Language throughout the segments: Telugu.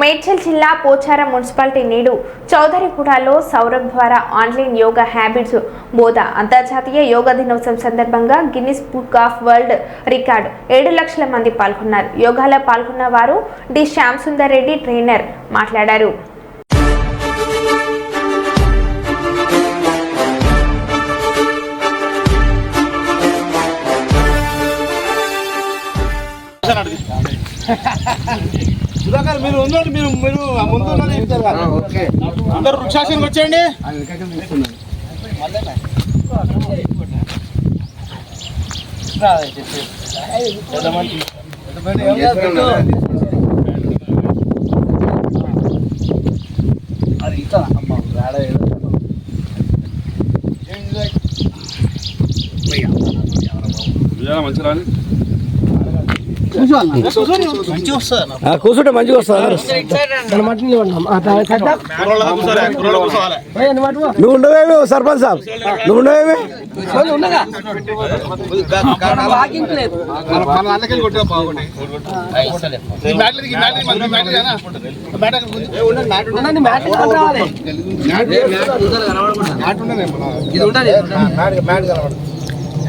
మేడ్చల్ జిల్లా పోచారం మున్సిపాలిటీ నేడు చౌదరిగూడలో సౌరభ్ ద్వారా ఆన్లైన్ యోగా హ్యాబిట్స్ బోధ. అంతర్జాతీయ యోగా దినోత్సవం సందర్భంగా Guinness book of world record. ఏడు లక్షల మంది పాల్గొన్నారు. యోగాలో పాల్గొన్న వారు డి. శ్యామ్ సుందర్ రెడ్డి ట్రైనర్ మాట్లాడారు. సుధాకర్ మీరు ఉండండి మీరు మీరు ఆ ముందు. అందరూ వృక్షాసనకి వచ్చేయండి. కూర్చుంటే మంచిగా వస్తుంది నువ్వు ఉండవేమి సర్పంచ్ సాబ్ నువ్వు ఉండవేమి మన వాళ్ళకెళ్ళి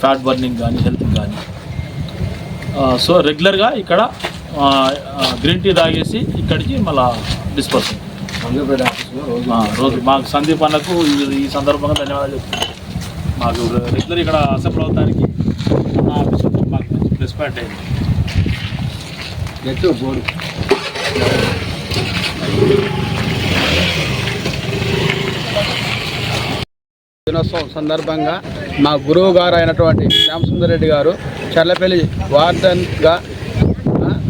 ఫ్యాట్ బర్నింగ్ కానీ హెల్త్ కానీ. సో రెగ్యులర్గా ఇక్కడ గ్రీన్ టీ తాగేసి ఇక్కడికి మళ్ళీ డిస్పర్స్ రోజు మాకు సందీప్ అన్నకు ఈ- సందర్భంగా ధన్యవాదాలు చెప్తున్నాను. మాకు రెగ్యులర్ ఇక్కడ అసెంబ్లీ అవడానికి నా ఆఫీస్ మాకు మంచి ప్లస్ పాయింట్ అయింది. దినోత్సవం సందర్భంగా మా గురువు గారు అయినటువంటి శ్యామసుందర్ రెడ్డి గారు చల్లపల్లి వార్డన్గా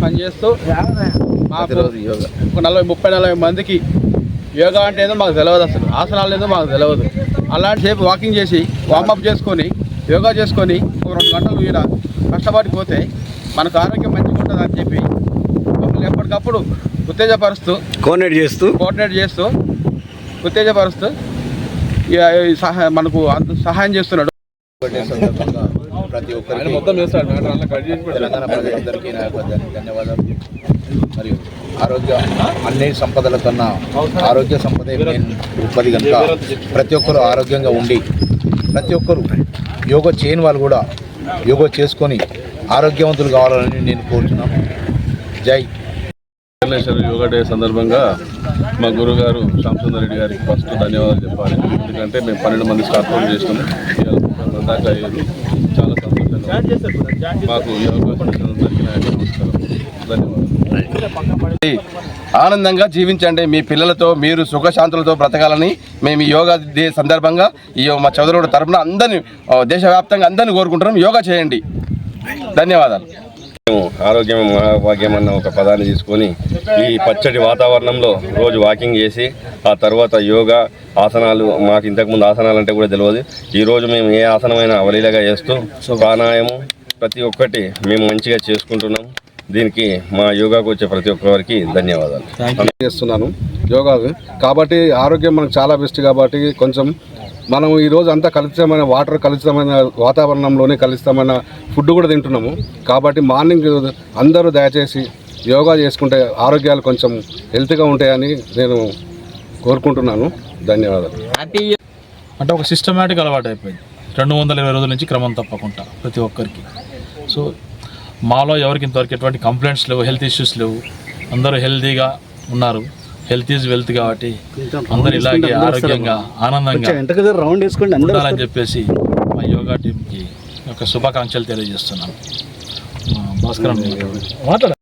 పనిచేస్తూ మాకు ఒక నలభై ముప్పై నలభై మందికి యోగా అంటే ఏదో మాకు తెలియదు అసలు. ఆసనాలు ఏదో మాకు తెలియదు అలాంటి సేపు వాకింగ్ చేసి వార్మప్ చేసుకొని యోగా చేసుకొని ఒక రెండు గంటలు ఈడ కష్టపడి పోతే మనకు ఆరోగ్యం మంచిగా ఉంటుంది అని చెప్పి మమ్మల్ని ఎప్పటికప్పుడు ఉత్తేజపరుస్తూ కోఆర్డినేట్ చేస్తూ కోఆర్డినేట్ చేస్తూ ఉత్తేజపరుస్తూ మనకు అంత సహాయం చేస్తున్నాడు. ప్రతి ఒక్కరికి తెలంగాణ ప్రజలందరికీ నా యొక్క ధన్య- ధన్యవాదాలు మరియు ఆరోగ్య అన్ని సంపదల కన్నా ఆరోగ్య సంపదే ఉత్పత్తి కనుక ప్రతి ఒక్కరు ఆరోగ్యంగా ఉండి ప్రతి ఒక్కరు యోగా చేయని వాళ్ళు కూడా యోగా చేసుకొని ఆరోగ్యవంతులు కావాలని నేను కోరుతున్నాను. జై. ఇంటర్నేషనల్ యోగా డే సందర్భంగా మా గురుగారు శ్యామసుందర్ రెడ్డి గారికి ఫస్ట్ ధన్యవాదాలు చెప్పాలి. ఎందుకంటే మేము పన్నెండు మంది స్టార్ట్ చేసినాము దాకా అయ్యేది చాలా సంతోషంగా మాకు ఈ అవకాశం నమస్కారం. ధన్యవాదాలు. ఆనందంగా జీవించండి మీ పిల్లలతో మీరు సుఖశాంతులతో బ్రతకాలని మేము యోగా డే సందర్భంగా ఈ మా చదువుల తరపున అందరినీ దేశవ్యాప్తంగా అందరినీ కోరుకుంటున్నాం. యోగా చేయండి. ధన్యవాదాలు. మేము ఆరోగ్యం మహాభాగ్యం అన్న ఒక పదాన్ని తీసుకొని ఈ పచ్చటి వాతావరణంలో రోజు వాకింగ్ చేసి ఆ తర్వాత యోగా ఆసనాలు మాకు ఇంతకుముందు ఆసనాలు అంటే కూడా తెలియదు ఈ రోజు మేము ఏ ఆసనమైనా అవలీలగా చేస్తూ ప్రాణాయామం ప్రతి ఒక్కటి మేము మంచిగా చేసుకుంటున్నాం. దీనికి మా యోగాకు వచ్చే ప్రతి ఒక్కరికి ధన్యవాదాలు. చేస్తున్నాను. యోగా కాబట్టి ఆరోగ్యం మనకు చాలా బెస్ట్ కాబట్టి కొంచెం మనం ఈరోజు అంతా కలుషితమైన వాటర్ కలుషితమైన వాతావరణంలోనే కలుషితమైన ఫుడ్ కూడా తింటున్నాము. కాబట్టి మార్నింగ్ అందరూ దయచేసి యోగా చేసుకుంటే ఆరోగ్యాలు కొంచెం హెల్త్గా ఉంటాయని నేను కోరుకుంటున్నాను. ధన్యవాదాలు. అంటే ఒక సిస్టమేటిక్ అలవాటు అయిపోయింది రెండు వందల ఇరవై రోజుల నుంచి క్రమం తప్పకుండా ప్రతి ఒక్కరికి. సో మాలో ఎవరికి ఇంతవరకు ఎటువంటి కంప్లైంట్స్ లేవు హెల్త్ ఇష్యూస్ లేవు. అందరూ హెల్తీగా ఉన్నారు. హెల్త్ ఈజ్ వెల్త్ కాబట్టి అందరు ఇలాగే ఆరోగ్యంగా ఆనందంగా రౌండ్ వేసుకోండి ఉండాలని చెప్పేసి మా యోగా టీంకి ఒక శుభాకాంక్షలు తెలియజేస్తున్నాను. ఆ, భాస్కరన్ మాట్లాడ.